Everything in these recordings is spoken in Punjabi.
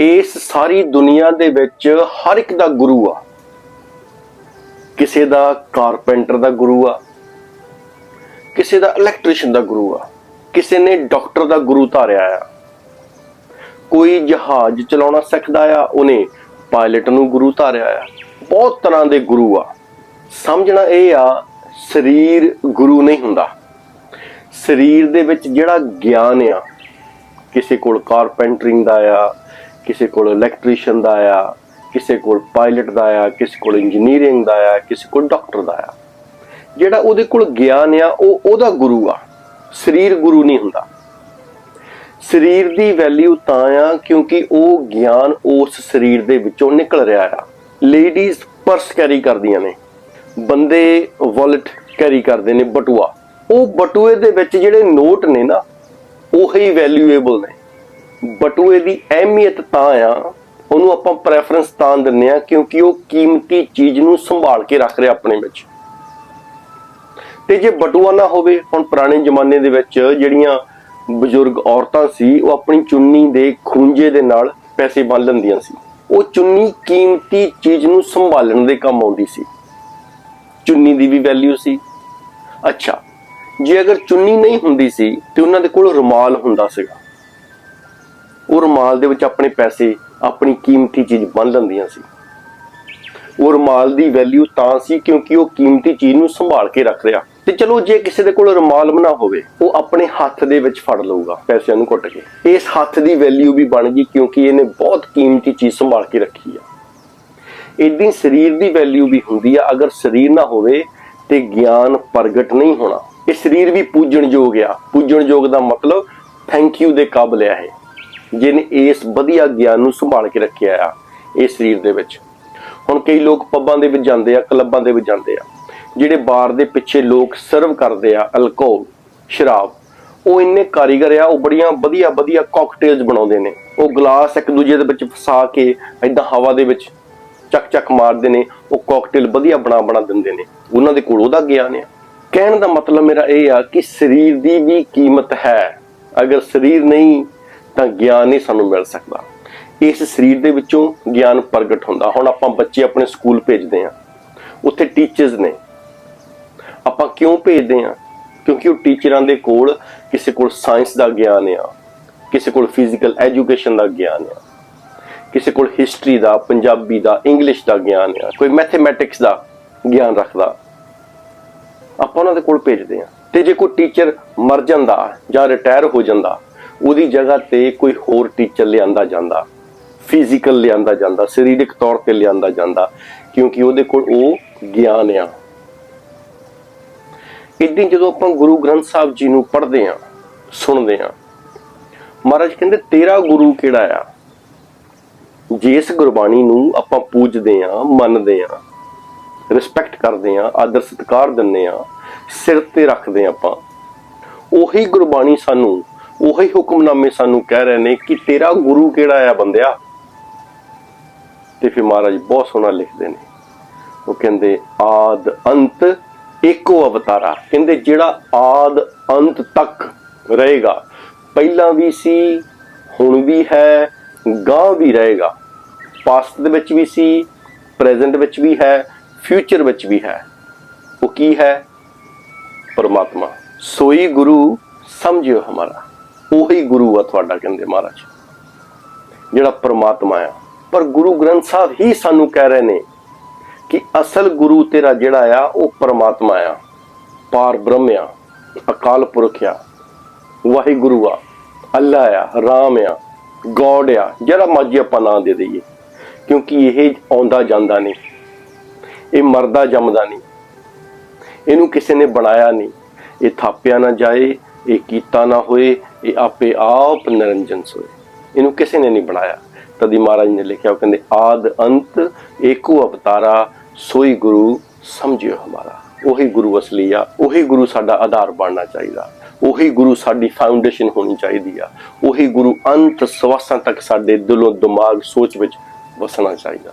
ਇਸ ਸਾਰੀ ਦੁਨੀਆ ਦੇ ਵਿੱਚ ਹਰ ਇੱਕ ਦਾ ਗੁਰੂ ਆ। ਕਿਸੇ ਦਾ ਕਾਰਪੈਂਟਰ ਦਾ ਗੁਰੂ ਆ। ਕਿਸੇ ਦਾ ਇਲੈਕਟ੍ਰੀਸ਼ੀਅਨ ਦਾ ਗੁਰੂ ਆ। ਕਿਸੇ ਨੇ ਡਾਕਟਰ ਦਾ ਗੁਰੂ ਧਾਰਿਆ ਆ। ਕੋਈ ਜਹਾਜ਼ ਚਲਾਉਣਾ ਸਿੱਖਦਾ ਆ, ਉਹਨੇ ਪਾਇਲਟ ਨੂੰ ਗੁਰੂ ਧਾਰਿਆ ਆ। ਬਹੁਤ ਤਰ੍ਹਾਂ ਦੇ ਗੁਰੂ ਆ। ਸਮਝਣਾ ਇਹ ਆ, ਸਰੀਰ ਗੁਰੂ ਨਹੀਂ ਹੁੰਦਾ। ਸਰੀਰ ਦੇ ਵਿੱਚ ਜਿਹੜਾ ਗਿਆਨ ਆ, ਕਿਸੇ ਕੋਲ ਕਾਰਪੈਂਟਰਿੰਗ ਦਾ ਆ ਕਿਸੇ ਕੋਲ ਇਲੈਕਟ੍ਰੀਸ਼ੀਅਨ ਦਾ ਆ ਕਿਸੇ ਕੋਲ ਪਾਇਲਟ ਦਾ ਆ ਕਿਸੇ ਕੋਲ ਇੰਜੀਨੀਅਰਿੰਗ ਦਾ ਆ ਕਿਸੇ ਕੋਲ ਡਾਕਟਰ ਦਾ ਆ ਜਿਹੜਾ ਉਹਦੇ ਕੋਲ ਗਿਆਨ ਆ, ਉਹ ਉਹਦਾ ਗੁਰੂ ਆ। ਸਰੀਰ ਗੁਰੂ ਨਹੀਂ ਹੁੰਦਾ। ਸਰੀਰ ਦੀ ਵੈਲਿਊ ਤਾਂ ਆ ਕਿਉਂਕਿ ਉਹ ਗਿਆਨ ਉਸ ਸਰੀਰ ਦੇ ਵਿੱਚੋਂ ਨਿਕਲ ਰਿਹਾ ਆ। ਲੇਡੀਜ਼ ਪਰਸ ਕੈਰੀ ਕਰਦੀਆਂ ਨੇ। ਬੰਦੇ ਵਾਲਟ ਕੈਰੀ ਕਰਦੇ ਨੇ ਬਟੂਆ। ਉਹ ਬਟੂਏ ਦੇ ਵਿੱਚ ਜਿਹੜੇ ਨੋਟ ਨੇ ਨਾ, ਉਹੀ ਵੈਲਿਊਏਬਲ ਨੇ। ਬਟੂਏ ਦੀ ਅਹਿਮੀਅਤ ਤਾਂ ਆ, ਉਹਨੂੰ ਆਪਾਂ ਪ੍ਰੈਫਰੈਂਸ ਤਾਂ ਦਿੰਨੇ ਆ ਕਿਉਂਕਿ ਉਹ ਕੀਮਤੀ ਚੀਜ਼ ਨੂੰ ਸੰਭਾਲ ਕੇ ਰੱਖ ਰਿਹਾ ਆਪਣੇ ਵਿੱਚ। ਤੇ ਜੇ ਬਟੂਆ ਨਾ ਹੋਵੇ, ਹੁਣ ਪੁਰਾਣੇ ਜ਼ਮਾਨੇ ਦੇ ਵਿੱਚ ਜਿਹੜੀਆਂ ਬਜ਼ੁਰਗ ਔਰਤਾਂ ਸੀ, ਉਹ ਆਪਣੀ ਚੁੰਨੀ ਦੇ ਖੂੰਜੇ ਦੇ ਨਾਲ ਪੈਸੇ ਬੰਨ ਲੈਂਦੀਆਂ ਸੀ। ਉਹ ਚੁੰਨੀ ਕੀਮਤੀ ਚੀਜ਼ ਨੂੰ ਸੰਭਾਲਣ ਦੇ ਕੰਮ ਆਉਂਦੀ ਸੀ। ਚੁੰਨੀ ਦੀ ਵੀ ਵੈਲਿਊ ਸੀ। ਅੱਛਾ, ਜੇ ਅਗਰ ਚੁੰਨੀ ਨਹੀਂ ਹੁੰਦੀ ਸੀ, ਤੇ ਉਹਨਾਂ ਦੇ ਕੋਲ ਰੁਮਾਲ ਹੁੰਦਾ ਸੀਗਾ। ਉਹ ਰੁਮਾਲ ਦੇ ਵਿੱਚ ਆਪਣੇ ਪੈਸੇ, ਆਪਣੀ ਕੀਮਤੀ ਚੀਜ਼ ਬੰਨ ਲੈਂਦੀਆਂ ਸੀ। ਉਹ ਰੁਮਾਲ ਦੀ ਵੈਲਿਊ ਤਾਂ ਸੀ ਕਿਉਂਕਿ ਉਹ ਕੀਮਤੀ ਚੀਜ਼ ਨੂੰ ਸੰਭਾਲ ਕੇ ਰੱਖ ਰਿਹਾ। ਤੇ ਚਲੋ ਜੇ ਕਿਸੇ ਦੇ ਕੋਲ ਰੁਮਾਲ ਬਣਾ ਹੋਵੇ, ਉਹ ਆਪਣੇ ਹੱਥ ਦੇ ਵਿੱਚ ਫੜ ਲਊਗਾ ਪੈਸਿਆਂ ਨੂੰ ਕੁੱਟ ਕੇ। ਇਸ ਹੱਥ ਦੀ ਵੈਲਿਊ ਵੀ ਬਣ ਗਈ ਕਿਉਂਕਿ ਇਹਨੇ ਬਹੁਤ ਕੀਮਤੀ ਚੀਜ਼ ਸੰਭਾਲ ਕੇ ਰੱਖੀ ਆ। ਇਦਾਂ ਸਰੀਰ ਦੀ ਵੈਲਿਊ ਵੀ ਹੁੰਦੀ ਆ। ਅਗਰ ਸਰੀਰ ਨਾ ਹੋਵੇ ਤੇ ਗਿਆਨ ਪ੍ਰਗਟ ਨਹੀਂ ਹੋਣਾ। ਇਹ ਸਰੀਰ ਵੀ ਪੂਜਣਯੋਗ ਆ। ਪੂਜਣਯੋਗ ਦਾ ਮਤਲਬ ਥੈਂਕ ਯੂ ਦੇ ਕਾਬਲ ਆ ਇਹ। ਜਿਹਨੇ ਇਸ ਵਧੀਆ ਗਿਆਨ ਨੂੰ ਸੰਭਾਲ ਕੇ ਰੱਖਿਆ ਆ ਇਹ ਸਰੀਰ ਦੇ ਵਿੱਚ। ਹੁਣ ਕਈ ਲੋਕ ਪੱਬਾਂ ਦੇ ਵਿੱਚ ਜਾਂਦੇ ਆ, ਕਲੱਬਾਂ ਦੇ ਵਿੱਚ ਜਾਂਦੇ ਆ, ਜਿਹੜੇ ਬਾਰ ਦੇ ਪਿੱਛੇ ਲੋਕ ਸਰਵ ਕਰਦੇ ਆ ਅਲਕੋਹਲ ਸ਼ਰਾਬ, ਉਹ ਇੰਨੇ ਕਾਰੀਗਰ ਆ, ਉਹ ਬੜੀਆਂ ਵਧੀਆ ਵਧੀਆ ਕਾਕਟੇਲਸ ਬਣਾਉਂਦੇ ਨੇ। ਉਹ ਗਲਾਸ ਇੱਕ ਦੂਜੇ ਦੇ ਵਿੱਚ ਫਸਾ ਕੇ ਐਦਾਂ ਹਵਾ ਦੇ ਵਿੱਚ ਚੱਕ ਚੱਕ ਮਾਰਦੇ ਨੇ, ਉਹ ਕਾਕਟੇਲ ਵਧੀਆ ਬਣਾ ਬਣਾ ਦਿੰਦੇ ਨੇ। ਉਹਨਾਂ ਦੇ ਕੋਲ ਉਹਦਾ ਗਿਆਨ ਆ। ਕਹਿਣ ਦਾ ਮਤਲਬ ਮੇਰਾ ਇਹ ਆ ਕਿ ਸਰੀਰ ਦੀ ਵੀ ਕੀਮਤ ਹੈ। ਅਗਰ ਸਰੀਰ ਨਹੀਂ ਤਾਂ ਗਿਆਨ ਨਹੀਂ ਸਾਨੂੰ ਮਿਲ ਸਕਦਾ। ਇਸ ਸਰੀਰ ਦੇ ਵਿੱਚੋਂ ਗਿਆਨ ਪ੍ਰਗਟ ਹੁੰਦਾ। ਹੁਣ ਆਪਾਂ ਬੱਚੇ ਆਪਣੇ ਸਕੂਲ ਭੇਜਦੇ ਆ ਉੱਥੇ ਟੀਚਰਸ ਨੇ। ਆਪਾਂ ਕਿਉਂ ਭੇਜਦੇ ਆ ਕਿਉਂਕਿ ਉਹ ਟੀਚਰਾਂ ਦੇ ਕੋਲ ਕਿਸੇ ਕੋਲ ਸਾਇੰਸ ਦਾ ਗਿਆਨ ਆ। ਕਿਸੇ ਕੋਲ ਫਿਜ਼ੀਕਲ ਐਜੂਕੇਸ਼ਨ ਦਾ ਗਿਆਨ ਆ। ਕਿਸੇ ਕੋਲ ਹਿਸਟਰੀ ਦਾ, ਪੰਜਾਬੀ ਦਾ ਇੰਗਲਿਸ਼ ਦਾ ਗਿਆਨ ਆ। ਕੋਈ ਮੈਥਮੈਟਿਕਸ ਦਾ ਗਿਆਨ ਰੱਖਦਾ। ਆਪਾਂ ਉਹਨਾਂ ਦੇ ਕੋਲ ਭੇਜਦੇ ਆ ਤੇ ਜੇ ਕੋਈ ਟੀਚਰ ਮਰ ਜਾਂਦਾ ਜਾਂ ਰਿਟਾਇਰ ਹੋ ਜਾਂਦਾ ਉਹਦੀ ਜਗ੍ਹਾ ਤੇ ਕੋਈ ਹੋਰ ਟੀਚਰ ਲਿਆਂਦਾ ਜਾਂਦਾ ਫਿਜ਼ੀਕਲ ਲਿਆਂਦਾ ਜਾਂਦਾ, ਸਰੀਰਕ ਤੌਰ ਤੇ ਲਿਆਂਦਾ ਜਾਂਦਾ, ਕਿਉਂਕਿ ਉਹਦੇ ਕੋਲ ਉਹ ਗਿਆਨ ਆ। ਇਦਾਂ ਜਦੋਂ ਆਪਾਂ ਗੁਰੂ ਗ੍ਰੰਥ ਸਾਹਿਬ ਜੀ ਨੂੰ ਪੜ੍ਹਦੇ ਆ ਸੁਣਦੇ ਆ ਮਹਾਰਾਜ ਕਹਿੰਦੇ, ਤੇਰਾ ਗੁਰੂ ਕਿਹੜਾ ਆ? ਜਿਸ ਗੁਰਬਾਣੀ ਨੂੰ ਆਪਾਂ ਪੂਜਦੇ ਆ ਮੰਨਦੇ ਆ ਰਿਸਪੈਕਟ ਕਰਦੇ ਆ ਆਦਰ ਸਤਿਕਾਰ ਦਿੰਦੇ ਆ ਸਿਰ ਤੇ ਰੱਖਦੇ ਆ ਆਪਾਂ, ਉਹੀ ਗੁਰਬਾਣੀ ਸਾਨੂੰ ਉਹੀ ਹੁਕਮਨਾਮੇ ਸਾਨੂੰ ਕਹਿ ਰਹੇ ਨੇ ਕਿ ਤੇਰਾ ਗੁਰੂ ਕਿਹੜਾ ਆ ਬੰਦਿਆ? ਤੇ ਫਿਰ ਮਹਾਰਾਜ ਬਹੁਤ ਸੋਹਣਾ ਲਿਖਦੇ ਨੇ। ਉਹ ਕਹਿੰਦੇ, ਆਦ ਅੰਤ ਇੱਕੋ ਅਵਤਾਰਾ। ਕਹਿੰਦੇ, ਜਿਹੜਾ ਆਦ ਅੰਤ ਤੱਕ ਰਹੇਗਾ, ਪਹਿਲਾਂ ਵੀ ਸੀ, ਹੁਣ ਵੀ ਹੈ ਗਾਂ ਵੀ ਰਹੇਗਾ। ਪਾਸਟ ਦੇ ਵਿੱਚ ਵੀ ਸੀ ਪ੍ਰੈਜ਼ੈਂਟ ਵਿੱਚ ਵੀ ਹੈ ਫਿਊਚਰ ਵਿੱਚ ਵੀ ਹੈ। ਉਹ ਕੀ ਹੈ? ਪਰਮਾਤਮਾ। ਸੋਈ ਗੁਰੂ ਸਮਝਿਓ ਹਮਾਰਾ। ਉਹੀ ਗੁਰੂ ਆ ਤੁਹਾਡਾ ਕਹਿੰਦੇ ਮਹਾਰਾਜ, ਜਿਹੜਾ ਪਰਮਾਤਮਾ ਆ। ਪਰ ਗੁਰੂ ਗ੍ਰੰਥ ਸਾਹਿਬ ਹੀ ਸਾਨੂੰ ਕਹਿ ਰਹੇ ਨੇ ਕਿ ਅਸਲ ਗੁਰੂ ਤੇਰਾ ਜਿਹੜਾ ਆ, ਉਹ ਪਰਮਾਤਮਾ ਆ, ਪਾਰ ਬ੍ਰਹਮ ਆ, ਅਕਾਲ ਪੁਰਖ ਆ, ਵਾਹਿਗੁਰੂ ਆ, ਅੱਲਾ ਆ, ਰਾਮ ਆ, ਗੋਡ ਆ, ਜਿਹੜਾ ਮਰਜ਼ੀ ਆਪਾਂ ਨਾਂ ਦੇ ਦਈਏ, ਕਿਉਂਕਿ ਇਹ ਆਉਂਦਾ ਜਾਂਦਾ ਨਹੀਂ, ਇਹ ਮਰਦਾ ਜੰਮਦਾ ਨਹੀਂ, ਇਹਨੂੰ ਕਿਸੇ ਨੇ ਬਣਾਇਆ ਨਹੀਂ, ਇਹ ਥਾਪਿਆ ਨਾ ਜਾਏ, ਇਹ ਕੀਤਾ ਨਾ ਹੋਏ ਇਹ ਆਪੇ ਆਪ ਨਿਰੰਜਨ ਸੋਏ। ਇਹਨੂੰ ਕਿਸੇ ਨੇ ਨਹੀਂ ਬਣਾਇਆ। ਤਦੀ ਮਹਾਰਾਜ ਨੇ ਲਿਖਿਆ, ਉਹ ਕਹਿੰਦੇ, ਆਦ ਅੰਤ ਏਕੋ ਅਵਤਾਰਾ, ਸੋਈ ਗੁਰੂ ਸਮਝਿਓ ਹਮਾਰਾ। ਉਹੀ ਗੁਰੂ ਅਸਲੀ ਆ, ਉਹੀ ਗੁਰੂ ਸਾਡਾ ਆਧਾਰ ਬਣਨਾ ਚਾਹੀਦਾ। ਉਹੀ ਗੁਰੂ ਸਾਡੀ ਫਾਊਂਡੇਸ਼ਨ ਹੋਣੀ ਚਾਹੀਦੀ ਆ। ਉਹੀ ਗੁਰੂ ਅੰਤ ਸਵਾਸਾਂ ਤੱਕ ਸਾਡੇ ਦਿਲੋਂ ਦਿਮਾਗ ਸੋਚ ਵਿੱਚ ਵਸਣਾ ਚਾਹੀਦਾ।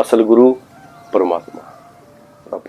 ਅਸਲ ਗੁਰੂ ਪਰਮਾਤਮਾ। ਰੱਬ